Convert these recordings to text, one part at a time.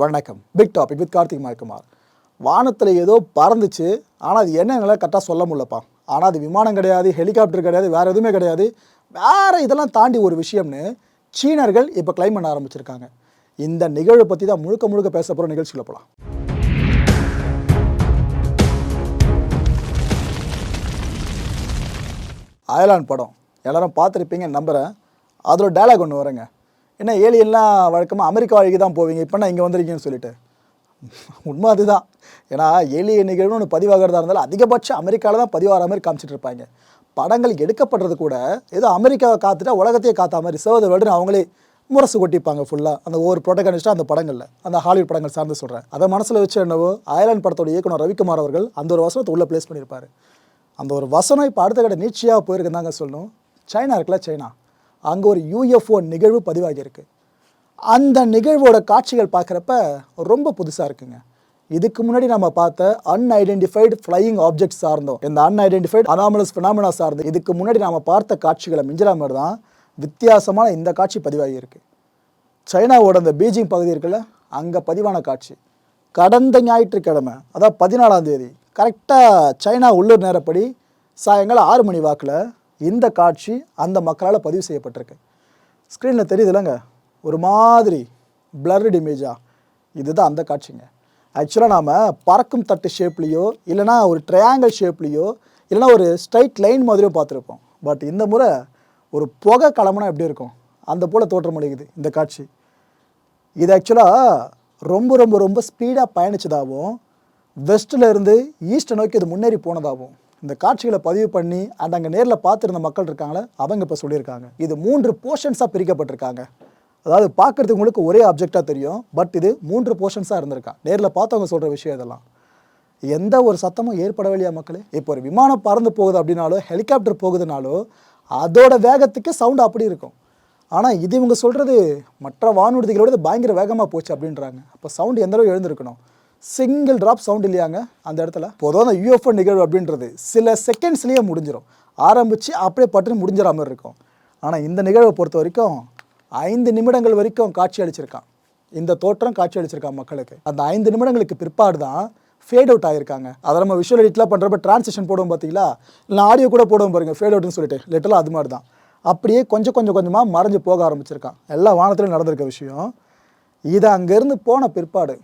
வணக்கம். Big topic with Karthik மாய்குமார் வானத்தில் ஏதோ பறந்துச்சு. ஆனால் அது என்னங்களை கரெக்டாக சொல்ல முடியலப்பா. ஆனால் அது விமானம் கிடையாது ஹெலிகாப்டர் கிடையாது வேறு எதுவுமே கிடையாது. வேறு இதெல்லாம் தாண்டி ஒரு விஷயம்னு சீனர்கள் இப்போ கிளைம் பண்ண ஆரம்பிச்சிருக்காங்க. இந்த நிகழ்வை பற்றி தான் முழுக்க முழுக்க பேச போகிற நிகழ்ச்சியில் போகலாம் அயலான் படம். எல்லாரும் பார்த்துருப்பீங்க நம்புகிறேன் அதோட டைலாக் ஒன்று வருங்க. என்ன ஏலியெல்லாம் வழக்கமாக அமெரிக்கா வழிக்கு தான் போவீங்க இப்போ நான் இங்கே வந்திருக்கீங்கன்னு சொல்லிட்டு? உண்மை அதுதான். ஏன்னா ஏலிய நிகழ்வுன்னு ஒன்று பதிவாகிறதா இருந்தாலும் அதிகபட்சம் அமெரிக்காவில் தான் பதிவாகிற மாதிரி காமிச்சிட்டு இருப்பாங்க. படங்கள் எடுக்கப்படுறது கூட ஏதோ அமெரிக்காவை காத்துட்டா உலகத்தையே காத்தா மாதிரி சேவத வேர்டுன்னு அவங்களே முரசு கொட்டிப்பாங்க ஃபுல்லாக அந்த ஒவ்வொரு ப்ரொட்டகனிஸ்ட்டாக அந்த படங்களில். அந்த ஹாலிவுட் படங்கள் சார்ந்து சொல்கிறேன் அதை மனசில் வச்சு என்னவோ அயர்லாந்து படத்தோட இயக்குனர் ரவிக்குமார் அவர்கள் அந்த ஒரு வசனத்தை உள்ளே ப்ளேஸ் பண்ணியிருப்பார். அந்த ஒரு வசனம் இப்போ அடுத்த கடை நீட்சியாக போயிருக்குன்னு தாங்க சொல்லணும். சைனா இருக்குல்ல சைனா? அங்கே ஒரு யூஎஃப்ஓ நிகழ்வு பதிவாகியிருக்கு அந்த நிகழ்வோட காட்சிகள் பார்க்குறப்ப ரொம்ப புதுசாக இருக்குங்க. இதுக்கு முன்னாடி நம்ம பார்த்த அன்ஐடென்டிஃபைடு ஃப்ளையிங் ஆப்ஜெக்ட் சார்ந்தோம் இந்த அன்ஐடென்டிஃபைடு அனாமலஸ் ஃபினாமினா சார்ந்தோம் இதுக்கு முன்னாடி நம்ம பார்த்த காட்சிகளை மிஞ்சிற மாதிரி தான் வித்தியாசமான இந்த காட்சி பதிவாகியிருக்கு சைனாவோட அந்த பீஜிங் பகுதி இருக்குல்ல அங்கே பதிவான காட்சி. கடந்த ஞாயிற்றுக்கிழமை அதாவது பதினாலாம் தேதி கரெக்டாக சைனா உள்ளூர் நேரப்படி சாயங்காலம் ஆறு மணி வாக்கில் இந்த காட்சி அந்த மக்களால் பதிவு செய்யப்பட்டிருக்கு. ஸ்க்ரீனில் தெரியுதுல்லங்க ஒரு மாதிரி பிளர்டு இமேஜாக இதுதான் அந்த காட்சிங்க. ஆக்சுவலாக நாம் பறக்கும் தட்டு ஷேப்லேயோ இல்லைனா ஒரு ட்ரையாங்கிள் ஷேப்லேயோ இல்லைனா ஒரு ஸ்ட்ரைட் லைன் மாதிரியோ பார்த்துருப்போம். பட் இந்த முறை ஒரு புகை கிளம்புனா எப்படி இருக்கும்? அந்த போல் தோற்றமளிக்குது இந்த காட்சி. இது ஆக்சுவலாக ரொம்ப ரொம்ப ரொம்ப ஸ்பீடாக பயணிச்சதாகவும் வெஸ்ட்டில் இருந்து ஈஸ்ட்டை நோக்கி அது முன்னேறி போனதாகவும். இந்த காட்சிகளை பதிவு பண்ணி அண்ட் அங்கே நேரில் பார்த்துருந்த மக்கள் இருக்காங்களே அவங்க இப்போ சொல்லியிருக்காங்க. இது மூன்று போர்ஷன்ஸாக பிரிக்கப்பட்டிருக்காங்க. அதாவது பார்க்குறதுக்கு உங்களுக்கு ஒரே ஆப்ஜெக்டாக தெரியும் பட் இது மூன்று போர்ஷன்ஸாக இருந்திருக்கான் நேரில் பார்த்தவங்க சொல்கிற விஷயம் இதெல்லாம். எந்த ஒரு சத்தமும் ஏற்படவில்லையா மக்களே? இப்போ ஒரு விமானம் பறந்து போகுது அப்படின்னாலோ ஹெலிகாப்டர் போகுதுனாலோ அதோட வேகத்துக்கு சவுண்டு அப்படி இருக்கும். ஆனால் இது இவங்க சொல்கிறது மற்ற வானூர்திகளோட பயங்கர வேகமாக போச்சு அப்படின்றாங்க. அப்போ சவுண்டு எந்த அளவு எழுந்திருக்கணும்? சிங்கிள் ட்ராப் சவுண்ட் இல்லையாங்க? அந்த இடத்துல. பொதுவாக அந்த யூஎஃப்ஓ நிகழ்வு அப்படின்றது சில செகண்ட்ஸ்லேயே முடிஞ்சிடும் ஆரம்பித்து அப்படியே பட்டுன்னு முடிஞ்சிற மாதிரி இருக்கும். ஆனால் இந்த நிகழ்வை பொறுத்த வரைக்கும் ஐந்து நிமிடங்கள் வரைக்கும் காட்சி அளிச்சிருக்கான். இந்த தோற்றம் காட்சி அளிச்சிருக்கான் மக்களுக்கு. அந்த ஐந்து நிமிடங்களுக்கு பிற்பாடு தான் ஃபேட் அவுட் ஆகிருக்காங்க அதை நம்ம விஷுவல் எடிட்லாம் பண்ணுறப்ப டிரான்சிஷன் போடுவோம் பார்த்தீங்களா இல்லை ஆடியோ கூட போடுவோம் பாருங்க ஃபேட் அவுட்னு சொல்லிட்டு. லிட்டலாக அது மாதிரி தான். அப்படியே கொஞ்சம் கொஞ்சம் கொஞ்சமாக மறைஞ்சு போக ஆரம்பிச்சிருக்கான். எல்லா வானத்திலும் நடந்திருக்க விஷயம். இது அங்கேருந்து போன பிற்பாடு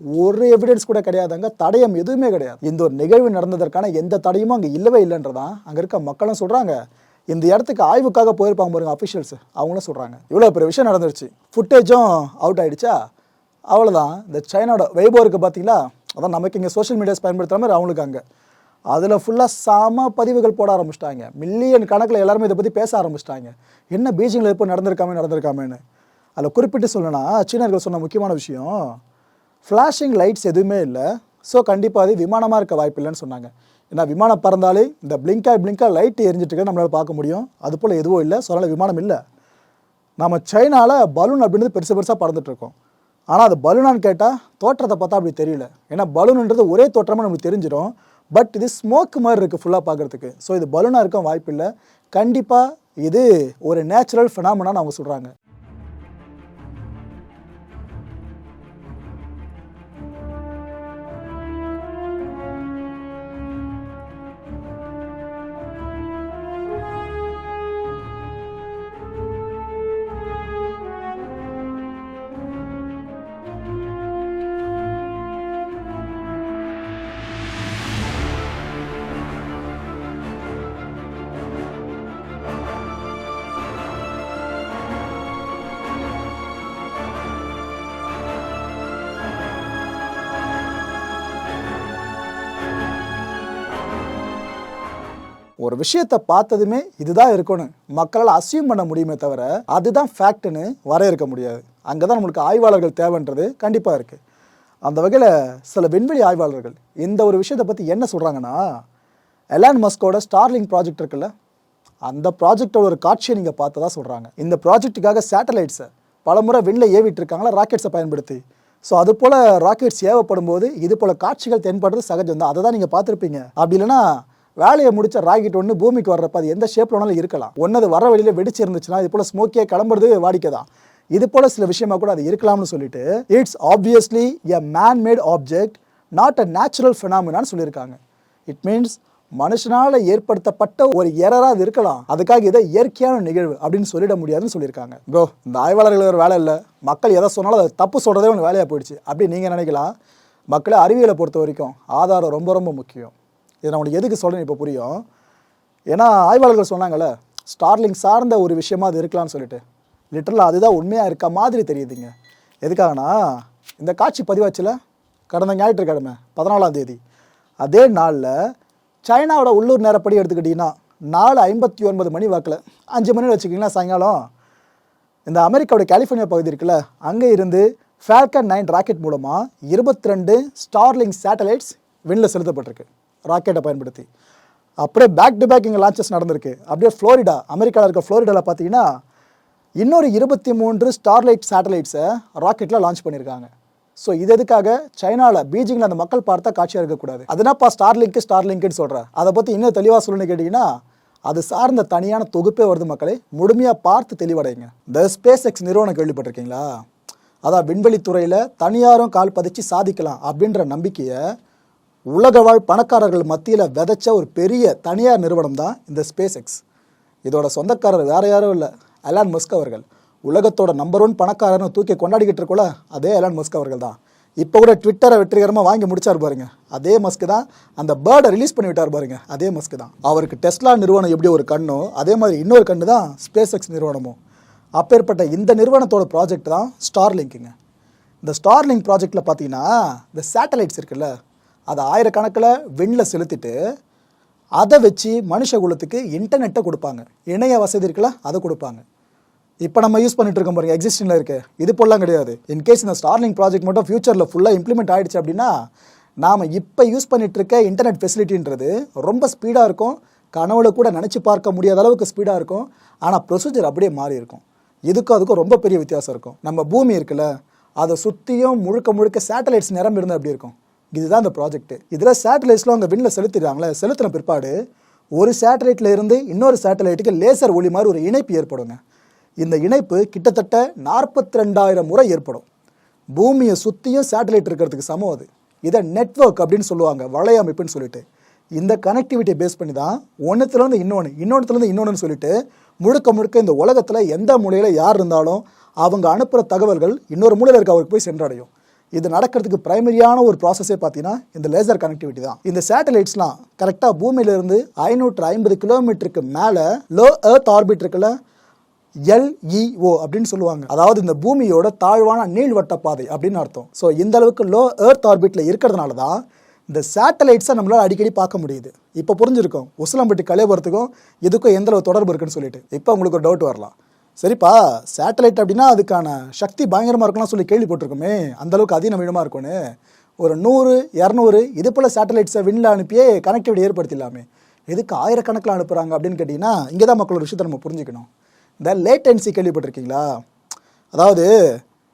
ஒரு எவிடன்ஸ் கூட கிடையாதுங்க. தடயம் எதுவுமே கிடையாது. இந்த ஒரு நிகழ்வு நடந்ததற்கான எந்த தடயமும் அங்கே இல்லவே இல்லைன்றதான் அங்கே இருக்க மக்களும் சொல்கிறாங்க இந்த இடத்துக்கு ஆய்வுக்காக போயிருப்பாங்க பாருங்க அஃபிஷியல்ஸ் அவங்களும் சொல்கிறாங்க இவ்வளோ பெரிய விஷயம் நடந்துருச்சு. ஃபுட்டேஜும் அவுட் ஆயிடுச்சா? அவ்வளோதான் இந்த சைனாவோட வைபோ இருக்குது பார்த்தீங்களா அதான் நமக்கு இங்கே சோஷியல் மீடியாஸ் பயன்படுத்துகிற மாதிரி அவங்களுக்கு அங்கே. அதில் ஃபுல்லாக சாம பதிவுகள் போட ஆரம்பிச்சிட்டாங்க. மில்லியன் கணக்கில் எல்லாருமே இதை பற்றி பேச ஆரம்பிச்சிட்டாங்க. என்ன பீஜிங்கில் எப்போ நடந்திருக்காமே நடந்திருக்காமேன்னு. அதில் குறிப்பிட்டு சொல்லணும்னா சீனர்கள் சொன்ன முக்கியமான விஷயம் ஃப்ளாஷிங் லைட்ஸ் எதுவுமே இல்லை. ஸோ கண்டிப்பாக அது விமானமாக இருக்க வாய்ப்பு இல்லைன்னு சொன்னாங்க. ஏன்னா விமானம் பறந்தாலே இந்த பிளிங்காக பிளிங்காக லைட் எரிஞ்சிட்டு நம்மளால் பார்க்க முடியும். அது போல் எதுவும் இல்லை. ஸோ அதனால் விமானம் இல்லை. நம்ம சைனாவில் பலூன் அப்படின்றது பெருசு பெருசாக பறந்துட்டுருக்கோம். ஆனால் அது பலூனான்னு கேட்டால் தோற்றத்தை பார்த்தா அப்படி தெரியல. ஏன்னா பலூன்ன்றது ஒரே தோற்றமாக நமக்கு தெரிஞ்சிடும் பட் இது ஸ்மோக் மாதிரி இருக்குது ஃபுல்லாக பார்க்குறதுக்கு. ஸோ இது பலூனாக இருக்க வாய்ப்பு இல்லை கண்டிப்பாக இது ஒரு நேச்சுரல் ஃபினாமினான்னு அவங்க சொல்கிறாங்க ஒரு விஷயத்தை பார்த்ததுமே இதுதான் இருக்கணும். மக்களால் அசியூம் பண்ண முடியுமே தவிர அதுதான் ஃபேக்ட்னு வரையறுக்க முடியாது. அங்கே தான் நம்மளுக்கு ஆய்வாளர்கள் தேவைன்றது கண்டிப்பாக இருக்குது அந்த வகையில் சில விண்வெளி ஆய்வாளர்கள் இந்த ஒரு விஷயத்தை பற்றி என்ன சொல்கிறாங்கன்னா எலான் மஸ்கோட ஸ்டார்லிங் ப்ராஜெக்ட் இருக்குல்ல அந்த ப்ராஜெக்டோட ஒரு காட்சியை நீங்கள் பார்த்ததா சொல்கிறாங்க இந்த ப்ராஜெக்ட்டுக்காக சேட்டலைட்ஸை பலமுறை விண்ணில் ஏவிட்டு இருக்காங்களா ராக்கெட்ஸை பயன்படுத்தி. ஸோ அது போல் ராக்கெட்ஸ் ஏவப்படும் போது இது போல் காட்சிகள் தென்படுறது சகஜம் தான் அதை தான் நீங்கள் பார்த்துருப்பீங்க. அப்படி இல்லைனா வேலையை முடிச்ச ராக்கெட் ஒன்று பூமிக்கு வர்றப்ப அது எந்த ஷேப்பில் வேணாலும் இருக்கலாம். ஒன்று அது வர வழியில் வெடிச்சு இருந்துச்சுன்னா இது போல் ஸ்மோக்கியாக கிளம்புறது வாடிக்கை தான் இது போல சில விஷயமா கூட அது இருக்கலாம்னு சொல்லிட்டு it's obviously a man made object not a natural ஃபினாமினான்னு சொல்லியிருக்காங்க. இட் மீன்ஸ் மனுஷனால் ஏற்படுத்தப்பட்ட ஒரு எரராக அது இருக்கலாம். அதுக்காக இதை இயற்கையான நிகழ்வு அப்படின்னு சொல்லிட முடியாதுன்னு சொல்லியிருக்காங்க. ப்ரோ இந்த ஆய்வாளர்கள் ஒரு வேலை இல்லை. மக்கள் எதை சொன்னாலும் அதை தப்பு சொல்கிறதே ஒன்று வேலையாக போயிடுச்சு. அப்படி நீங்கள் நினைக்கலாம். மக்களை அறிவியலை பொறுத்த வரைக்கும் ஆதாரம் ரொம்ப ரொம்ப முக்கியம். இதை நான் உனக்கு எதுக்கு சொல்கிறேன் இப்போ புரியும். ஏன்னா ஆய்வாளர்கள் சொன்னாங்கல்ல ஸ்டார்லிங் சார்ந்த ஒரு விஷயமா அது இருக்கலாம்னு சொல்லிட்டு. லிட்டரலாக அதுதான் உண்மையாக இருக்க மாதிரி தெரியுதுங்க. எதுக்காகனா இந்த காட்சி பதிவாச்சில் கடந்த ஞாயிற்றுக்கிழமை பதினாலாம் தேதி. அதே நாளில் சைனாவோட உள்ளூர் நேரப்படி எடுத்துக்கிட்டிங்கன்னா நாலு ஐம்பத்தி ஒன்பது மணி வாக்கில் அஞ்சு மணின்னு வச்சுக்கிங்களா சாயங்காலம். இந்த அமெரிக்காவோட கலிஃபோர்னியா பகுதி இருக்குல்ல அங்கே இருந்து ஃபேல்கன் நைன் ராக்கெட் மூலமாக இருபத்தி ரெண்டு ஸ்டார்லிங் சேட்டலைட்ஸ் விண்ணில் செலுத்தப்பட்டிருக்கு. ராக்கெட்டை பயன்படுத்தி. அப்படியே பேக் டு பேக் இங்கே லான்ச்சஸ் நடந்திருக்கு. அப்படியே ஃப்ளோரிடா அமெரிக்காவில் இருக்க ஃப்ளோரிடாவில் பார்த்தீங்கன்னா இன்னொரு இருபத்தி மூன்று ஸ்டார்லைட் சேட்டலைட்ஸை ராக்கெட்டில் லான்ச் பண்ணியிருக்காங்க. ஸோ இது எதுக்காக? சைனாவில் பீஜிங்கில் அந்த மக்கள் பார்த்தா காட்சியாக இருக்கக்கூடாது. அதனாப்பா ஸ்டார்லிங்க் ஸ்டார்லிங்க்னு சொல்கிறேன் அதை பற்றி இன்னும் தெளிவாக சொல்லணும்னு கேட்டிங்கன்னா அது சார்ந்த தனியான தொகுப்பே வருது மக்களை. முழுமையாக பார்த்து தெளிவடைங்க. இந்த ஸ்பேஸ் எக்ஸ் நிறுவனம் கேள்விப்பட்டிருக்கீங்களா? அதான் விண்வெளித்துறையில் தனியாரும் கால் பதிச்சு சாதிக்கலாம் அப்படின்ற நம்பிக்கையை உலக வாழ் பணக்காரர்கள் மத்தியில் விதைச்ச ஒரு பெரிய தனியார் நிறுவனம் தான் இந்த ஸ்பேஸ் எக்ஸ் இதோட சொந்தக்காரர் வேற யாரும் இல்லை. அலான் மஸ்க் அவர்கள். உலகத்தோட நம்பர் ஒன் பணக்காரர்னு தூக்கி கொண்டாடிக்கிட்டு இருக்கோல அதே அலான் மஸ்க் அவர்கள் தான் இப்போ கூட ட்விட்டரை வெற்றிகரமாக வாங்கி முடிச்சார் பாருங்க. அதே மஸ்க் தான் அந்த பேர்டை ரிலீஸ் பண்ணி விட்டார் பாருங்க. அதே மஸ்க் தான். அவருக்கு டெஸ்லா நிறுவனம் எப்படி ஒரு கண்ணோ அதே மாதிரி இன்னொரு கண்ணு தான் ஸ்பேஸ் எக்ஸ் நிறுவனமும். அப்பேற்பட்ட இந்த நிறுவனத்தோட ப்ராஜெக்ட் தான் ஸ்டார்லிங்க்குங்க இந்த ஸ்டார்லிங்க் ப்ராஜெக்டில் பார்த்தீங்கன்னா இந்த சேட்டலைட்ஸ் இருக்குல்ல அதை ஆயிரக்கணக்கில் விண்ணில் செலுத்திட்டு அதை வச்சு மனுஷ குலத்துக்கு இன்டர்நெட்டை கொடுப்பாங்க. இணைய வசதி இருக்குல்ல அதை கொடுப்பாங்க. இப்போ நம்ம யூஸ் பண்ணிட்டு இருக்கோம் பாருங்க எக்ஸிஸ்டிங்கில் இருக்கு. இது போலாம் கிடையாது. இன்கேஸ் இந்த ஸ்டார்லிங் ப்ராஜெக்ட் மட்டும் ஃபியூச்சரில் ஃபுல்லாக இம்ப்ளிமெண்ட் ஆயிடுச்சு அப்படின்னா நாம் இப்போ யூஸ் பண்ணிட்டு இருக்க இன்டர்நெட் ஃபெசிலிட்டின்றது ரொம்ப ஸ்பீடாக இருக்கும். கனவுல கூட நினச்சி பார்க்க முடியாத அளவுக்கு ஸ்பீடாக இருக்கும். ஆனால் ப்ரொசீஜர் அப்படியே மாறி இருக்கும். இதுக்கும் அதுக்கும் ரொம்ப பெரிய வித்தியாசம் இருக்கும். நம்ம பூமி இருக்குல்ல அதை சுற்றியும் முழுக்க முழுக்க சேட்டலைட்ஸ் நிரம்பி இருந்தால் எப்படி இருக்கும்? இதுதான் இந்த ப்ராஜெக்ட் இதில் சேட்டலைட்ஸ்லாம் அவங்க விண்ணில் செலுத்திடுறாங்களே செலுத்தின பிற்பாடு ஒரு சேட்டலைட்டில் இருந்து இன்னொரு சேட்டலைட்டுக்கு லேசர் ஒளி மாதிரி ஒரு இணைப்பு ஏற்படுங்க. இந்த இணைப்பு கிட்டத்தட்ட நாற்பத்தி ரெண்டாயிரம் முறை ஏற்படும். பூமியை சுற்றியும் சேட்டலைட் இருக்கிறதுக்கு சமம் அது. இதை நெட்வொர்க் அப்படின்னு சொல்லுவாங்க வலையமைப்புன்னு சொல்லிட்டு. இந்த கனெக்டிவிட்டியை பேஸ் பண்ணி தான் ஒன்றுத்துலேருந்து இன்னொன்று இன்னொன்றுத்துலேருந்து இன்னொன்றுன்னு சொல்லிட்டு முழுக்க முழுக்க இந்த உலகத்தில் எந்த மூலையில் யார் இருந்தாலும் அவங்க அனுப்புகிற தகவல்கள் இன்னொரு மூலையில் இருக்க அவருக்கு போய் சென்றடையும். இது நடக்கிறதுக்கு பிரைமரியான ஒரு ப்ராசஸே பார்த்தீங்கன்னா இந்த லேசர் கனெக்டிவிட்டி தான். இந்த சேட்டலைட்ஸ்லாம் கரெக்டாக பூமியிலிருந்து ஐநூற்று ஐம்பது கிலோமீட்டருக்கு மேலே லோ எர்த் ஆர்பிட் இருக்குல்ல எல்இஓ அப்படின்னு சொல்லுவாங்க. அதாவது இந்த பூமியோட தாழ்வான நீள்வட்ட பாதை அப்படின்னு அர்த்தம். ஸோ இந்த அளவுக்கு லோ எர்த் ஆர்பிட்டில் இருக்கிறதுனால தான் இந்த சேட்டலைட்ஸை நம்மளால் அடிக்கடி பார்க்க முடியுது. இப்போ புரிஞ்சிருக்கும். உசிலம்பட்டி கலைபுரத்துக்கும் இதுக்கும் எந்த அளவு தொடர்பு இருக்குன்னு சொல்லிட்டு. இப்போ உங்களுக்கு ஒரு டவுட் வரலாம். சரிப்பா சேட்டலைட் அப்படின்னா அதுக்கான சக்தி பயங்கரமாக இருக்கலாம் சொல்லி கேள்விப்பட்டிருக்கோமே. அந்தளவுக்கு அதிநவீனமாக இருக்கும்னு. ஒரு நூறு இரநூறு இது போல் சேட்டலைட்ஸை விண்ணில் அனுப்பியே கனெக்டிவிட்டி ஏற்படுத்திடலாமே. எதுக்கு ஆயிரக்கணக்கில் அனுப்புகிறாங்க அப்படின்னு கேட்டிங்கன்னா இங்கே தான் மக்கள் ஒரு விஷயத்தை நம்ம புரிஞ்சுக்கணும். இந்த லேட்டன்சி கேள்விப்பட்டிருக்கீங்களா? அதாவது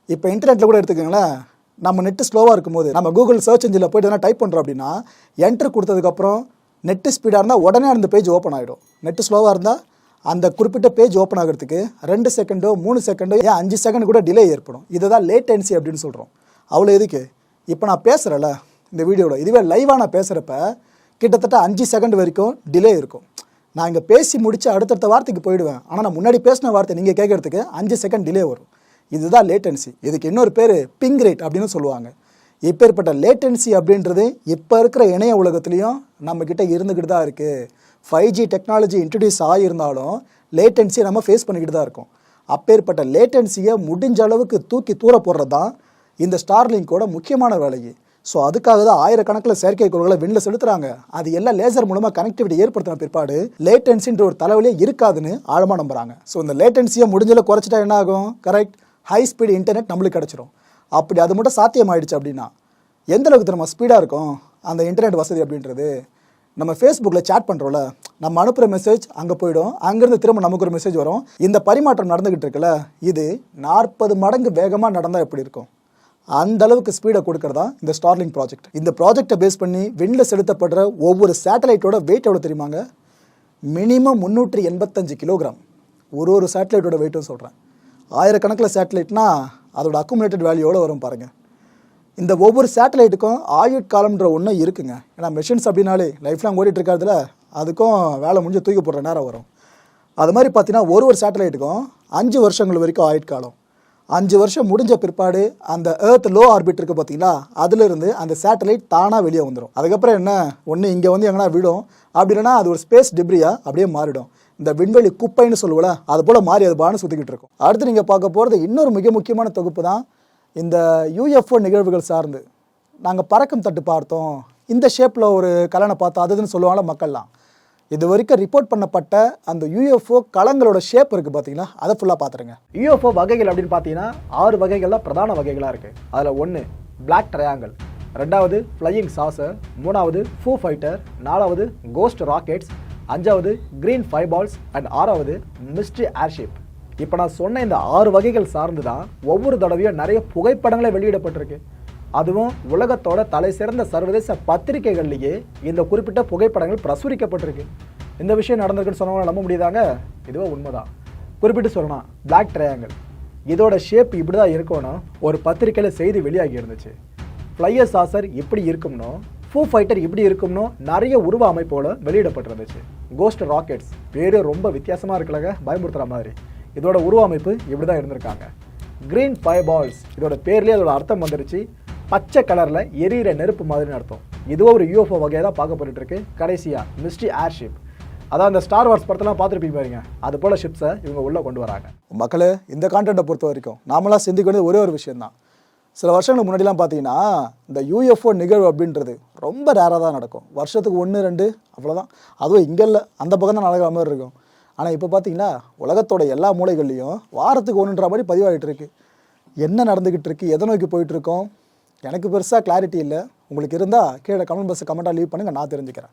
இப்போ இன்டர்நெட்டில் கூட எடுத்துக்கோங்களேன் நம்ம நெட்டு ஸ்லோவாக இருக்கும்போது நம்ம கூகுள் சர்ச் இன்ஜினில் போய்ட்டு எதனா டைப் பண்ணுறோம் அப்படின்னா என்ட்ரு கொடுத்ததுக்கப்புறம் நெட்டு ஸ்பீடாக இருந்தால் உடனே அந்த பேஜ் ஓப்பன் ஆகிடும் நெட்டு ஸ்லோவாக இருந்தால் அந்த குறிப்பிட்ட பேஜ் ஓப்பன் ஆகிறதுக்கு ரெண்டு செகண்டோ மூணு செகண்டோ ஏன் அஞ்சு செகண்ட் கூட டிலே ஏற்படும். இதுதான் லேட்டன்சி அப்படின்னு சொல்கிறோம் அவ்வளோ எதுக்கு? இப்போ நான் பேசுகிறேன்ல இந்த வீடியோவில் இதுவே லைவாக நான் பேசுகிறப்ப கிட்டத்தட்ட அஞ்சு செகண்ட் வரைக்கும் டிலே இருக்கும். நான் இங்கே பேசி முடித்து அடுத்தடுத்த வார்த்தைக்கு போயிடுவேன். ஆனால் நான் முன்னாடி பேசின வார்த்தை நீங்கள் கேட்கறதுக்கு அஞ்சு செகண்ட் டிலே வரும். இதுதான் லேட்டன்சி இதுக்கு இன்னொரு பேர் பிங் ரேட் அப்படின்னு சொல்லுவாங்க. இப்பேற்பட்ட லேட்டன்சி அப்படின்றது இப்போ இருக்கிற இணைய உலகத்துலேயும் நம்மக்கிட்ட இருந்துக்கிட்டு தான் இருக்குது ஃபைவ் ஜி டெக்னாலஜி இன்ட்ரடியூஸ் ஆகியிருந்தாலும் லேட்டன்சியை நம்ம ஃபேஸ் பண்ணிக்கிட்டு தான் இருக்கோம். அப்பேற்பட்ட லேட்டன்சியை முடிஞ்ச அளவுக்கு தூக்கி தூர போடுறது தான் இந்த ஸ்டார்லிங்கோட முக்கியமான வேலையை ஸோ அதுக்காக தான் ஆயிரக்கணக்கில் செயற்கைக்கோள்களை விண்ணில் செலுத்துறாங்க. அது எல்லாம் லேசர் மூலமாக கனெக்டிவிட்டி ஏற்படுத்தின பிற்பாடு லேட்டன்சின்ற ஒரு தலைவலியே இருக்காதுன்னு ஆழமாக நம்புறாங்க. ஸோ இந்த லேட்டன்சியை முடிஞ்சளவு குறைச்சிட்டா என்ன ஆகும்? கரெக்ட் ஹை ஸ்பீடு இன்டர்நெட் நம்மளுக்கு கிடச்சிரும். அப்படி அது மட்டும் சாத்தியம் ஆயிடுச்சு அப்படின்னா எந்த அளவுக்கு நம்ம ஸ்பீடாக இருக்கும். அந்த இன்டர்நெட் வசதி அப்படின்றது. நம்ம ஃபேஸ்புக்கில் சேட் பண்ணுறோம்ல நம்ம அனுப்புகிற மெசேஜ் அங்கே போயிடும். அங்கேருந்து திரும்ப நமக்கு ஒரு மெசேஜ் வரும். இந்த பரிமாற்றம் நடந்துக்கிட்டு இருக்குல்ல இது நாற்பது மடங்கு வேகமாக நடந்தால் எப்படி இருக்கும்? அந்த அளவுக்கு ஸ்பீடை கொடுக்கறதா இந்த ஸ்டார்லிங் ப்ராஜெக்ட் இந்த ப்ராஜெக்டை பேஸ் பண்ணி விண்ணில் செலுத்தப்படுற ஒவ்வொரு சேட்டலைட்டோட வெயிட் எவ்வளோ தெரியுமாங்க? மினிமம் முந்நூற்றி எண்பத்தஞ்சு கிலோகிராம் ஒரு ஒரு சேட்டலைட்டோட வெயிட்டும் சொல்கிறேன் ஆயிரக்கணக்கில் சேட்டலைட்னா அதோட அக்குமுலேட்டட் வேல்யூ எவ்வளோ வரும் பாருங்கள் இந்த ஒவ்வொரு சேட்டலைட்டுக்கும் ஆயுட்காலம்ன்ற ஒன்று இருக்குங்க. ஏன்னா மிஷின்ஸ் அப்படின்னாலே லைஃப் லாங் ஓடிட்டு இருக்கிறதுல அதுக்கும் வேலை முடிஞ்சு தூக்கி போடுற நேரம் வரும். அது மாதிரி பார்த்தீங்கன்னா ஒரு ஒரு சேட்டலைட்டுக்கும் அஞ்சு வருஷங்கள் வரைக்கும் ஆயுட்காலம் அஞ்சு வருஷம் முடிஞ்ச பிற்பாடு அந்த ஏர்த் லோ ஆர்பிட் இருக்குது பார்த்தீங்களா அதிலிருந்து அந்த சேட்டலைட் தானாக வெளியே வந்துடும் அதுக்கப்புறம் என்ன? ஒன்று இங்கே வந்து எங்கன்னா விடும். அப்படி இல்லைன்னா அது ஒரு ஸ்பேஸ் டிப்ரியா அப்படியே மாறிடும். இந்த விண்வெளி குப்பைன்னு சொல்லுவோம்ல அது போல் மாறி அது பானு சுற்றிக்கிட்டு இருக்கும். அடுத்து நீங்கள் பார்க்க போகிறது இன்னொரு மிக முக்கியமான தொகுப்பு தான் இந்த யூஎஃப்ஓ நிகழ்வுகள் சார்ந்து நாங்கள் பறக்கும் தட்டு பார்த்தோம். இந்த ஷேப்பில் ஒரு கலனை பார்த்தோம் அதுன்னு இதுன்னு சொல்லுவாங்களா மக்கள்லாம். இது வரைக்கும் ரிப்போர்ட் பண்ணப்பட்ட அந்த யூஎஃப்ஓ களங்களோட ஷேப் இருக்குது பார்த்தீங்கன்னா அதை ஃபுல்லாக பார்த்துருங்க. யூஎஃப்ஓ வகைகள் அப்படின்னு பார்த்தீங்கன்னா ஆறு வகைகள்லாம் பிரதான வகைகளாக இருக்குது அதில் ஒன்று பிளாக் ட்ரையாங்கிள் ரெண்டாவது ஃப்ளையிங் சாசர் மூணாவது ஃபூ ஃபைட்டர் நாலாவது கோஸ்ட் ராக்கெட்ஸ் அஞ்சாவது கிரீன் ஃபைவ் பால்ஸ் அண்ட் ஆறாவது மிஸ்ட்ரி ஏர்ஷிப் இப்போ நான் சொன்ன இந்த ஆறு வகைகள் சார்ந்து தான் ஒவ்வொரு தடவையும் நிறைய புகைப்படங்களே வெளியிடப்பட்டிருக்கு. அதுவும் உலகத்தோட தலை சிறந்த சர்வதேச பத்திரிகைகள்லேயே இந்த குறிப்பிட்ட புகைப்படங்கள் பிரசுரிக்கப்பட்டிருக்கு. இந்த விஷயம் நடந்திருக்குன்னு சொன்னவங்க நம்ப முடியுதாங்க? இதுவே உண்மைதான் குறிப்பிட்டு சொல்லணும் பிளாக் ட்ரையாங்கிள் இதோட ஷேப் இப்படி தான் இருக்கணும் ஒரு பத்திரிக்கையில் செய்தி வெளியாகி இருந்துச்சு. ஃப்ளையர் சாசர் இப்படி இருக்கும்னோ ஃபூ ஃபைட்டர் இப்படி இருக்கும்னோ நிறைய உருவ அமைப்போடு வெளியிடப்பட்டிருந்துச்சு. கோஸ்ட் ராக்கெட்ஸ் பேரு ரொம்ப வித்தியாசமாக இருக்கலங்க பயமுறுத்துகிற மாதிரி. இதோட உருவமைப்பு இப்படி தான் இருந்திருக்காங்க. கிரீன் ஃபைவ் பால்ஸ் இதோட பேர்லேயே அதோட அர்த்தம் வந்துருச்சு. பச்சை கலரில் எரியிற நெருப்பு மாதிரின்னு அர்த்தம் இதுவோ ஒரு யூஎஃப்ஓ வகையாக தான் பார்க்கப்பட்டு இருக்கு கடைசியாக மிஸ்ட்ரி ஏர்ஷிப் அதான் அந்த ஸ்டார் வார்ஸ் படத்தெல்லாம் பார்த்துருப்பீங்க பாருங்க. அது போல் ஷிப்ஸை இவங்க உள்ளே கொண்டு வராங்க. மக்களே இந்த கான்டென்ட்டை பொறுத்த வரைக்கும் நாமளாக சிந்திக்க வேண்டியது ஒரே ஒரு விஷயம் தான் சில வருஷங்களுக்கு முன்னாடிலாம் பார்த்தீங்கன்னா இந்த யூஎஃப்ஓ நிகழ்வு அப்படின்றது ரொம்ப ரேராக தான் நடக்கும். வருஷத்துக்கு ஒன்று ரெண்டு அவ்வளோதான் அதுவும் இங்கே இல்லை. அந்த பக்கம் தான் நடக்கிற மாதிரி இருக்கும். ஆனால் இப்போ பார்த்தீங்கன்னா உலகத்தோட எல்லா மூலைகள்லையும் வாரத்துக்கு ஒன்றுன்ற மாதிரி பதிவாகிட்டு இருக்கு. என்ன நடந்துக்கிட்டு இருக்கு எதை நோக்கி போயிட்டுருக்கோம் எனக்கு பெருசாக கிளாரிட்டி இல்லை. உங்களுக்கு இருந்தால் கீழே கமெண்ட் பாக்ஸ் கமெண்ட்டாக லீவ் பண்ணுங்கள் நான் தெரிஞ்சுக்கிறேன்.